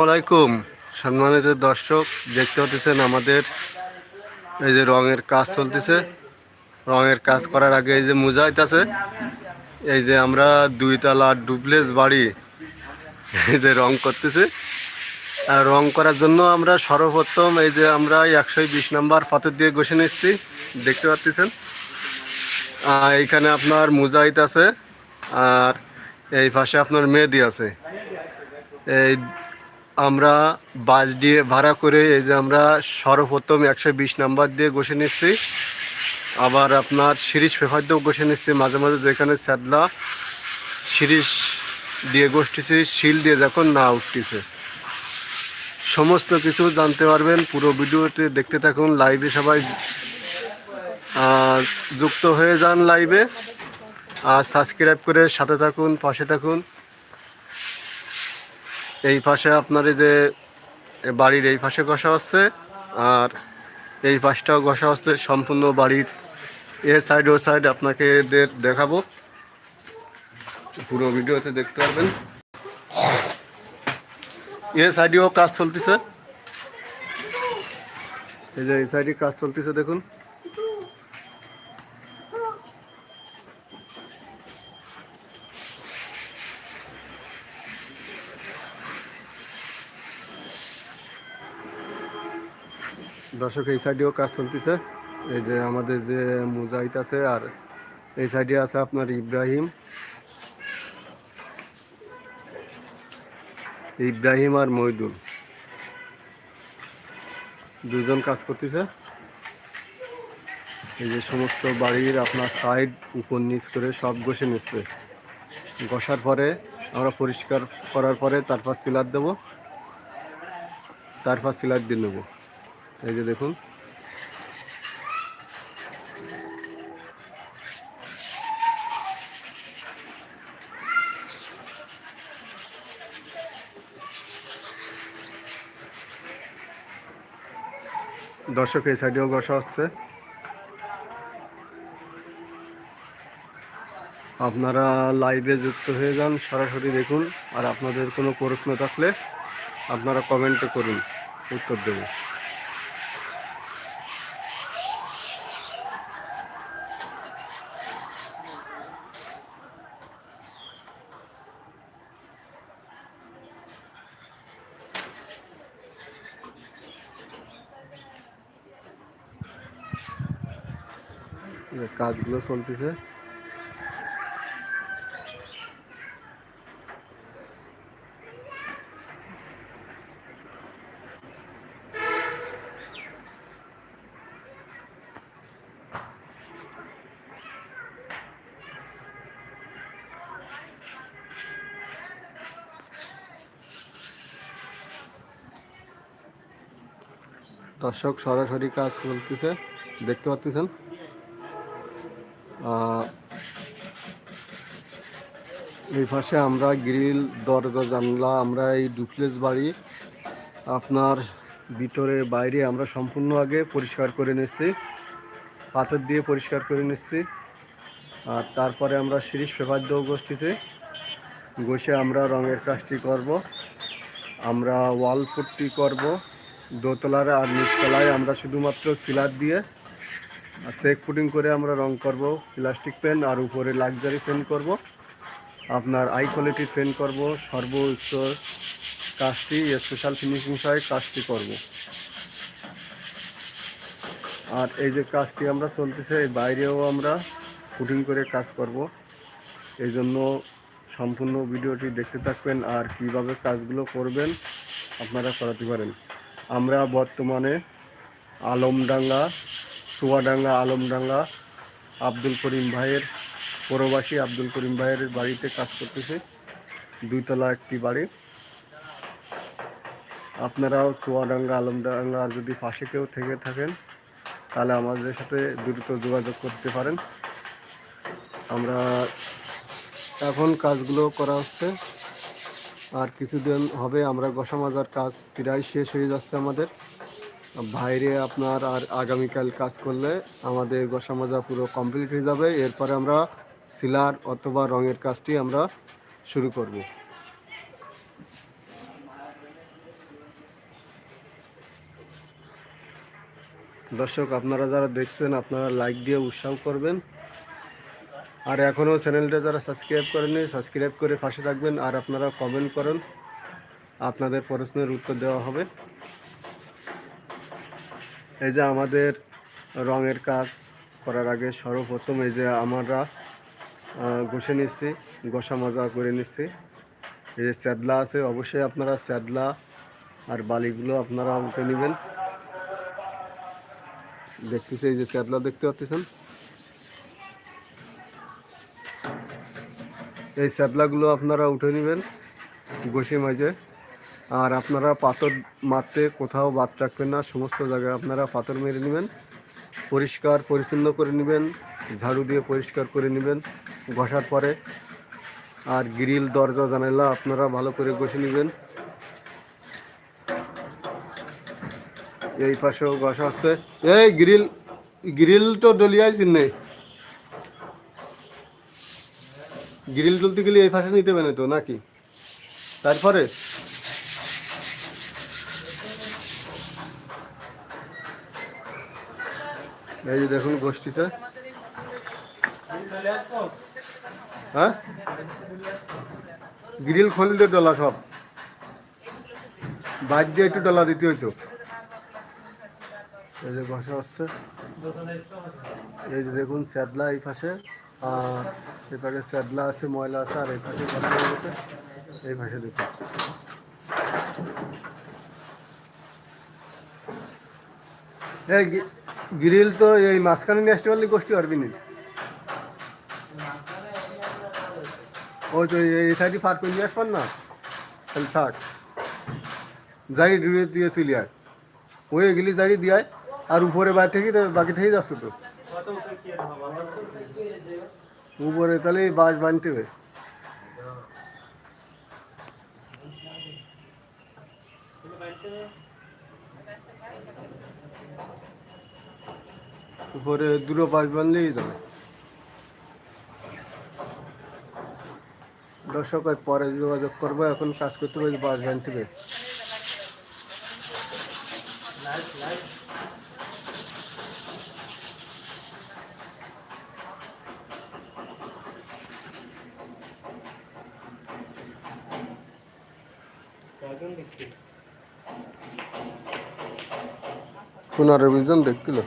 আসসালামাইকুম সম্মানিত দর্শক, দেখতে হতেছেন আমাদের এই যে রঙের কাজ চলতেছে। রঙের কাজ করার আগে এই যে মুজাহিদ আছে, এই যে আমরা দুইতলা ডুপ্লেস বাড়ি এই যে রং করতেছে। আর রং করার জন্য আমরা সর্বপ্রথম এই যে আমরা একশো বিশ নাম্বার পাথর দিয়ে ঘষে নিচ্ছি। দেখতে পাচ্ছেন? এইখানে আপনার মুজাহিদ আছে, আর এই পাশে আপনার মেহেদি আছে। এই আমরা বাস দিয়ে ভাড়া করে এই যে আমরা সর্বপ্রথম একশো বিশ নাম্বার দিয়ে বসে নিচ্ছি। আবার আপনার শিরিষ পেপার দিয়েও বসে নিচ্ছি। মাঝে মাঝে যেখানে স্যাদলা শিরিষ দিয়ে বসতেছি শিল দিয়ে যখন না উঠতেছে। সমস্ত কিছু জানতে পারবেন। পুরো ভিডিওতে দেখতে থাকুন। লাইভে সবাই যুক্ত হয়ে যান লাইভে। আর সাবস্ক্রাইব করে সাথে থাকুন, পাশে থাকুন। এই পাশে আপনার এই যে বাড়ির এই পাশে ঘষা হচ্ছে, আর এই পাশটাও ঘষা হচ্ছে সম্পূর্ণ বাড়ির। এ সাইড ও সাইড আপনাকে এদের দেখাবো। পুরো ভিডিওতে দেখতে পারবেন। এ সাইডেও কাজ চলতেছে। এই যে এই সাইডে কাজ চলতেছে, দেখুন। দর্শক, এই সাইডেও কাজ চলতেছে। এই যে আমাদের যে মুজাহিদ আছে আর এই সাইডে আছে আপনার ইব্রাহিম। ইব্রাহিম আর মইদুল। দুজন কাজ করতেছে। এই যে সমস্ত বাড়ির আপনার সাইড উপর নিচ করে সব ঘষে নিচ্ছে। ঘষার পরে আমরা পরিষ্কার করার পরে তারপর সিলার দেবো। তারপর সিলার দিয়ে নেব। এই যে দেখুন। দর্শক, এই সাইডেও বসা হচ্ছে। আপনারা লাইভে যুক্ত হয়ে যান, সরাসরি দেখুন। আর আপনাদের কোনো প্রশ্ন থাকলে আপনারা কমেন্টে করুন, উত্তর দেবো। কাজগুলো চলতেছে। দর্শক সরাসরি কাজ চলতেছে। দেখতে পাচ্ছেন এই পাশে আমরা গ্রিল, দরজা, জানলা, আমরা এই ডুপ্লেস বাড়ি, আপনার ভিতরে বাইরে আমরা সম্পূর্ণ আগে পরিষ্কার করে নিচ্ছি, পাথর দিয়ে পরিষ্কার করে নিচ্ছি, আর তারপরে আমরা শিরিষ পেপার দিয়েও বসতেছি, বসে আমরা রঙের কাজটি করব, আমরা ওয়াল পুট্টি করব, দোতলার আর নিচতলায় আমরা শুধুমাত্র সিলার দিয়ে আর সেক পুটিং করে আমরা রং করব প্লাস্টিক পেন আর উপরে লাক্সারি পেন করব। আপনার আই কোয়ালিটির পেন করব, সর্বোচ্চ কাজটি স্পেশাল ফিনিশিং সহ কাজটি করব। আর এই যে কাজটি আমরা চলতেছে এই বাইরেও আমরা পুটিং করে কাজ করব। এই জন্য সম্পূর্ণ ভিডিওটি দেখতে থাকবেন আর কীভাবে কাজগুলো করবেন আপনারা করাতে পারেন। আমরা বর্তমানে আলমডাঙ্গা চুয়াডাঙ্গা আলমডাঙ্গা আব্দুল করিম ভাইয়ের, পরবাসী আব্দুল করিম ভাইয়ের বাড়িতে কাজ করতেছে। দুইতলা একটি বাড়ি। আপনারাও চুয়াডাঙ্গা আলমডাঙ্গা আর যদি পাশে কেউ থেকে থাকেন, তাহলে আমাদের সাথে দ্রুত যোগাযোগ করতে পারেন। আমরা এখন কাজগুলো করা হচ্ছে। আর কিছুদিন হবে আমরা গোসা মাজার কাজ প্রায় শেষ হয়ে যাচ্ছে আমাদের। বাইরে আপনার আর আগামীকাল কাজ করলে আমাদের গোসা মাজা পুরো কমপ্লিট হয়ে যাবে। এরপরে আমরা সিলার অথবা রঙের কাজটি আমরা শুরু করব। দর্শক, আপনারা যারা দেখছেন, আপনারা লাইক দিয়ে উৎসাহ করবেন। আর এখনও চ্যানেলটা যারা সাবস্ক্রাইব করেনি সাবস্ক্রাইব করে পাশে থাকবেন। আর আপনারা কমেন্ট করেন। আপনাদের প্রশ্নের উত্তর দেওয়া হবে। এই যে আমাদের রঙের কাজ করার আগে সর্বপ্রথম এই যে আমরা ঘষে নিচ্ছি, ঘষা মাজা করে নিচ্ছি। এই যে স্যাদলা আছে, অবশ্যই আপনারা স্যাদলা আর বালিগুলো আপনারা উঠে নেবেন। দেখতেছি এই যে স্যাদলা দেখতে পাচ্ছেন? এই স্যাদলাগুলো আপনারা উঠে নেবেন ঘষে মাঝে আর আপনারা পাথর মারতে কোথাও বাদ রাখবেন না, সমস্ত জায়গায় আপনারা পাথর মেরে নেবেন, পরিষ্কার পরিচ্ছন্ন করে নেবেন, ঝাড়ু দিয়ে পরিষ্কার করে নেবেন ঘষার পরে আর গ্রিল, দরজা, জানালা আপনারা ভালো করে ঘষে নেবেন। এই পাশেও ঘষা হচ্ছে এই গ্রিল গ্রিল তো ডলিয়াই নেই। গ্রিল তুলতে গেলে এই পাশে নিতে না তো নাকি? তারপরে এই যে দেখুন গোষ্ঠীতে হ্যাঁ? গ্রিল খুললে ডলা সব। বাইর দিয়ে একটু ডলা দিতে হইতো। এই যে ঘষা আসছে এই যে দেখুন স্যাদলা এই পাশে। আর এই পাশে স্যাদলা আছে, ময়লা আছে, আর এই পাশে এই পাশে দেখুন। এই গ্রিল তো এই মাঝখানে নিয়ে আসতে পারলে গোষ্ঠী পারবি না। ওই তো এই- সাইডে ফার করে নিয়ে আসবেন না? তাহলে থাক। জারি ডুবে দিয়ে চলে আয়। ওই গেলি জারি দিয়ে আর উপরে বাইরে থেকে বাকি থেকেই যাচ্ছে তো। উপরে তাহলে বাঁশ বানতে হবে। উপরে দুটো বাঁশ বানলেই যাবে দর্শক পরে যোগাযোগ করব, এখন কাজ করতে পারি বাস বানতে হবে পুনরাবৃজন দেখছিল